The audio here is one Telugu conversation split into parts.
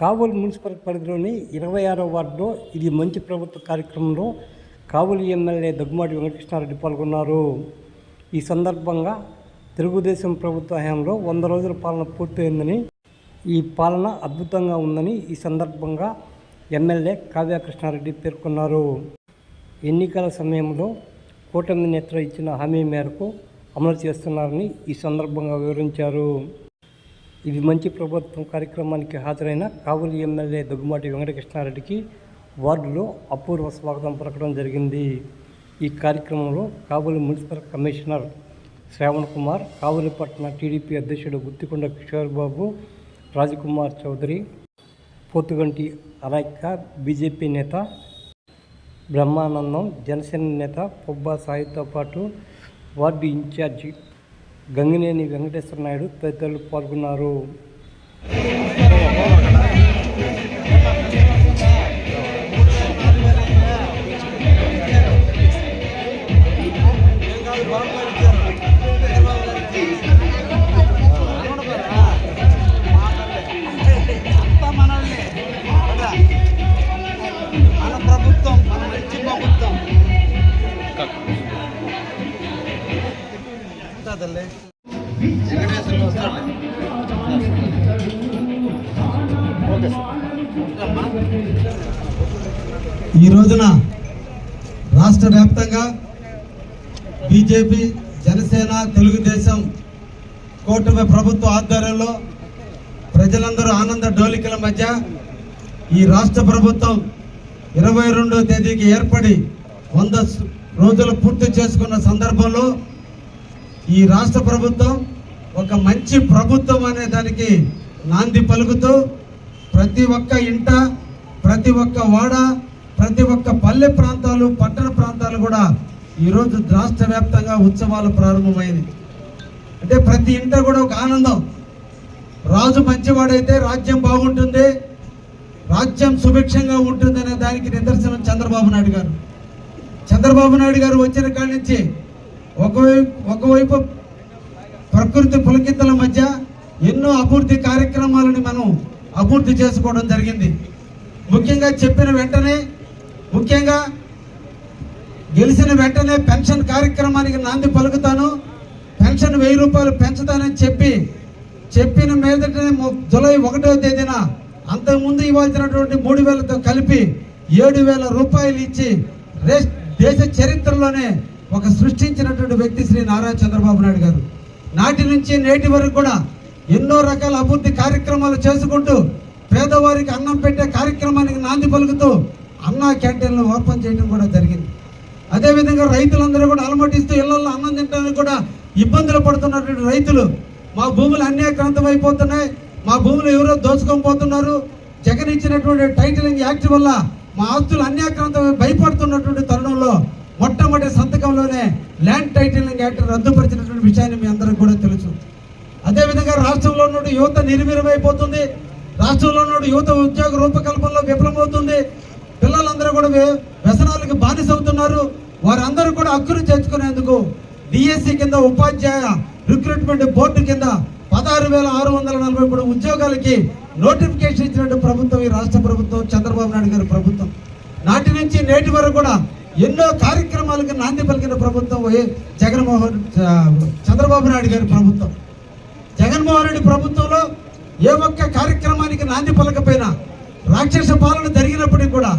కావలి మున్సిపల్ పరిధిలోని ఇరవై ఆరో వార్డులో ఇది మంచి ప్రభుత్వ కార్యక్రమంలో కావలి ఎమ్మెల్యే దగ్గుమాటి వెంకటకృష్ణారెడ్డి పాల్గొన్నారు. ఈ సందర్భంగా తెలుగుదేశం ప్రభుత్వ హయాంలో వంద రోజుల పాలన పూర్తయిందని ఈ పాలన అద్భుతంగా ఉందని ఈ సందర్భంగా ఎమ్మెల్యే కావ్యకృష్ణారెడ్డి పేర్కొన్నారు. ఎన్నికల సమయంలో కూటమి నేతలు ఇచ్చిన హామీ మేరకు అమలు చేస్తున్నారని ఈ సందర్భంగా వివరించారు. ఇది మంచి ప్రభుత్వం కార్యక్రమానికి హాజరైన కావలి ఎమ్మెల్యే దగ్గుమాటి వెంకటకృష్ణారెడ్డికి వార్డులో అపూర్వ స్వాగతం పలకడం జరిగింది. ఈ కార్యక్రమంలో కావలి మున్సిపల్ కమిషనర్ శ్రావణ్ కుమార్ కావలి పట్టణ టీడీపీ అధ్యక్షుడు గుత్తికొండ కిషోర్ బాబు రాజకుమార్ చౌదరి పోతుగంటి అనాయక్క బీజేపీ నేత బ్రహ్మానందం జనసేన నేత పొబ్బా సాయితో పాటు వార్డు ఇన్ఛార్జి గంగినేని వెంకటేశ్వర నాయుడు తదితరులు పాల్గొన్నారు. ఉంటుందిలే. వెంకటేశ్వరులు వస్తాడు. ఈ రోజున రాష్ట్ర వ్యాప్తంగా బీజేపీ జనసేన తెలుగుదేశం కూటమి ప్రభుత్వ ఆధ్వర్యంలో ప్రజలందరూ ఆనంద డోలికల మధ్య ఈ రాష్ట్ర ప్రభుత్వం ఇరవై తేదీకి ఏర్పడి వంద రోజులు పూర్తి చేసుకున్న సందర్భంలో ఈ రాష్ట్ర ప్రభుత్వం ఒక మంచి ప్రభుత్వం అనే దానికి నాంది పలుకుతూ ప్రతి ఒక్క ఇంట ప్రతి ఒక్క వాడ ప్రతి ఒక్క పల్లె ప్రాంతాలు పట్టణ ప్రాంతాలు కూడా ఈరోజు రాష్ట్ర వ్యాప్తంగా ఉత్సవాలు ప్రారంభమైంది అంటే ప్రతి ఇంట కూడా ఒక ఆనందం. రాజు మంచివాడైతే రాజ్యం బాగుంటుంది రాజ్యం సుభిక్షంగా ఉంటుందనే దానికి నిదర్శనం చంద్రబాబు నాయుడు గారు. చంద్రబాబు నాయుడు గారు వచ్చిన కాడి నుంచి ఒకవైపు ఒకవైపు ప్రకృతి పులకింతల మధ్య ఎన్నో అభివృద్ధి కార్యక్రమాలని మనం అభివృద్ధి చేసుకోవడం జరిగింది. ముఖ్యంగా చెప్పిన వెంటనే ముఖ్యంగా గెలిచిన వెంటనే పెన్షన్ కార్యక్రమానికి నాంది పలుకుతాను. పెన్షన్ వెయ్యి రూపాయలు పెంచుతానని చెప్పి చెప్పిన మీదటనే జూలై ఒకటో తేదీన అంతకుముందు ఇవ్వాల్సినటువంటి మూడు వేలతో కలిపి ఏడు వేల రూపాయలు ఇచ్చి రేస్- దేశ చరిత్రలోనే ఒక సృష్టించినటువంటి వ్యక్తి శ్రీ నారా చంద్రబాబు నాయుడు గారు. నాటి నుంచి నేటి వరకు కూడా ఎన్నో రకాల అభివృద్ధి కార్యక్రమాలు చేసుకుంటూ పేదవారికి అన్నం పెట్టే కార్యక్రమానికి నాంది పలుకుతూ అన్నా క్యాంటీన్లు ఓపెన్ చేయడం కూడా జరిగింది. అదేవిధంగా రైతులందరూ కూడా అలమటిస్తూ ఇళ్ళలో అన్నం తినడానికి కూడా ఇబ్బందులు పడుతున్నటువంటి రైతులు మా భూములు అన్యాక్రాంతం అయిపోతున్నాయి. మా భూములు ఎవరో దోచుకొని పోతున్నారు. జగన్ ఇచ్చినటువంటి టైటిలింగ్ యాక్ట్ వల్ల మా ఆస్తులు అన్యాక్రాంతం భయపడుతున్నటువంటి తరుణంలో మొట్టమొదటి సంతకంలోనే ల్యాండ్ టైటిలింగ్ యాక్ట్ రద్దుపరిచినటువంటి విషయాన్ని మీ అందరికి కూడా తెలుసు. అదేవిధంగా రాష్ట్రంలో నుండి యువత నిర్వీర్యమైపోతుంది. రాష్ట్రంలో నుండి యువత ఉద్యోగ రూపకల్పనలో విఫలమవుతుంది. పిల్లలందరూ కూడా వ్యసనాలకు బానిసవుతున్నారు. వారందరూ కూడా హక్కును చేర్చుకునేందుకు డిఎస్సి కింద ఉపాధ్యాయ రిక్రూట్మెంట్ బోర్డు కింద పదహారు వేల ఆరు వందల నలభై మూడు ఉద్యోగాలకి నోటిఫికేషన్ ఇచ్చినట్టు ప్రభుత్వం ఈ రాష్ట్ర ప్రభుత్వం చంద్రబాబు నాయుడు గారి ప్రభుత్వం. నాటి నుంచి నేటి వరకు కూడా ఎన్నో కార్యక్రమాలకు నాంది పలికిన ప్రభుత్వం జగన్మోహన్ చ- చంద్రబాబు నాయుడు గారి ప్రభుత్వం. జగన్మోహన్ రెడ్డి ప్రభుత్వంలో ఏ ఒక్క కార్యక్రమానికి నాంది పలకపోయినా రాక్షస పాలన జరిగినప్పటికీ కూడా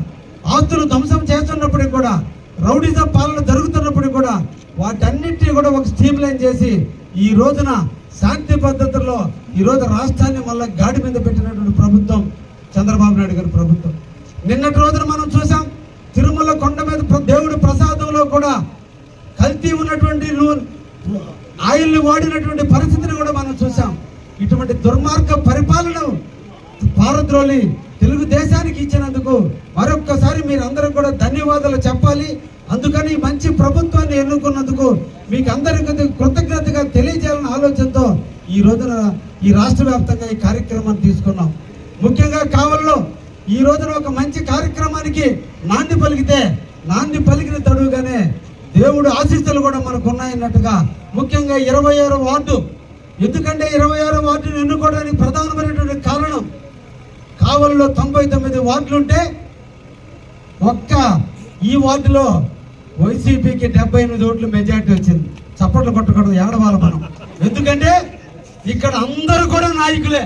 ఆస్తులు ధ్వంసం చేస్తున్నప్పటికీ కూడా రౌడిజం పాలన జరుగుతున్నప్పటికీ కూడా వాటన్నింటినీ కూడా ఒక స్ట్రీమ్ లైన్ చేసి ఈ రోజున శాంతి పద్ధతుల్లో ఈ రోజు రాష్ట్రాన్ని మళ్ళీ గాడి మీద పెట్టినటువంటి ప్రభుత్వం చంద్రబాబు నాయుడు గారి ప్రభుత్వం. నిన్నటి రోజున మనం చూసాం తిరుమల కొండ దేవుడు ప్రసాదంలో కూడా కల్తీ ఉన్నటువంటి నూ- ఆయిల్ని వాడినటువంటి పరిస్థితిని కూడా మనం చూసాం ఇటువంటి దుర్మార్గ పరిపాలన పారద్రోలి తెలుగుదేశానికి ఇచ్చినందుకు మరొక్కసారి మీరందరూ కూడా ధన్యవాదాలు చెప్పాలి. అందుకని మంచి ప్రభుత్వాన్ని ఎన్నుకున్నందుకు మీకు అందరికీ కృతజ్ఞతగా తెలియజేయాలన్న ఆలోచనతో ఈ రోజున ఈ రాష్ట్ర వ్యాప్తంగా ఈ కార్యక్రమాన్ని తీసుకున్నాం. ముఖ్యంగా కావల్లో ఈ రోజున ఒక మంచి కార్యక్రమానికి నాంది పలికితే నాంది పలికిన తడువుగానే దేవుడు ఆశీస్సులు కూడా మనకు ఉన్నాయన్నట్టుగా ముఖ్యంగా ఇరవై ఆరు వార్డు. ఎందుకంటే ఇరవై ఆరు వార్డును ఎన్నుకోవడానికి ప్రధానమైనటువంటి కారణం కావలిలో తొంభై తొమ్మిది వార్డులుంటే ఒక్క ఈ వార్డులో వైసీపీకి డెబ్బై ఎనిమిది ఓట్లు మెజార్టీ వచ్చింది. చప్పట్లు కొట్టకూడదు ఏడవాలి మనం. ఎందుకంటే ఇక్కడ అందరూ కూడా నాయకులే.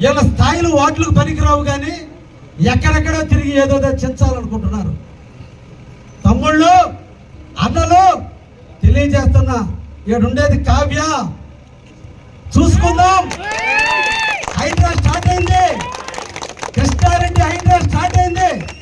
వీళ్ళ స్థాయిలో వార్డులకు పనికిరావు కానీ ఎక్కడెక్కడో తిరిగి ఏదో చించాలనుకుంటున్నారు తమ్ముళ్ళు అన్నలు తెలియజేస్తున్నా ఉండేది కావ్య. చూసుకుందాం. హైదరాబాద్ స్టార్ట్ అయింది. కృష్ణారెడ్డి హైదరాబాద్ స్టార్ట్ అయింది.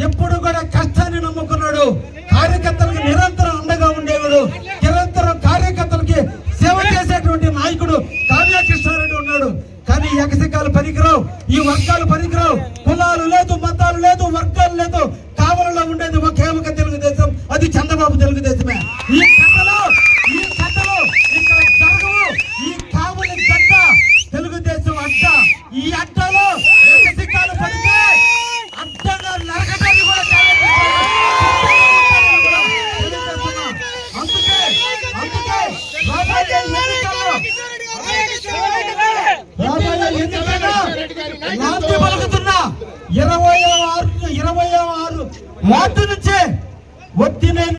ఎప్పుడు కూడా కష్టాన్ని నమ్ముకున్నాడు. కార్యకర్తలకు నిరంతరం అండగా ఉండేవాడు. నిరంతరం కార్యకర్తలకి సేవ చేసేటువంటి నాయకుడు కావ్యకృష్ణారెడ్డి ఉన్నాడు. కానీ ఈ ఎకసికాలు పనికిరావు. ఈ వర్గాలు పనికిరావు. కులాలు లేదు మతాలు లేదు వర్గాలు లేదు. కావలలో ఉండేది ఒకే ఒక తెలుగుదేశం. అది చంద్రబాబు తెలుగుదేశమే. ఈ కథలో ఇరవై ఆరు ఇరవై ఆరు వార్డు నుంచే ఒత్తిడి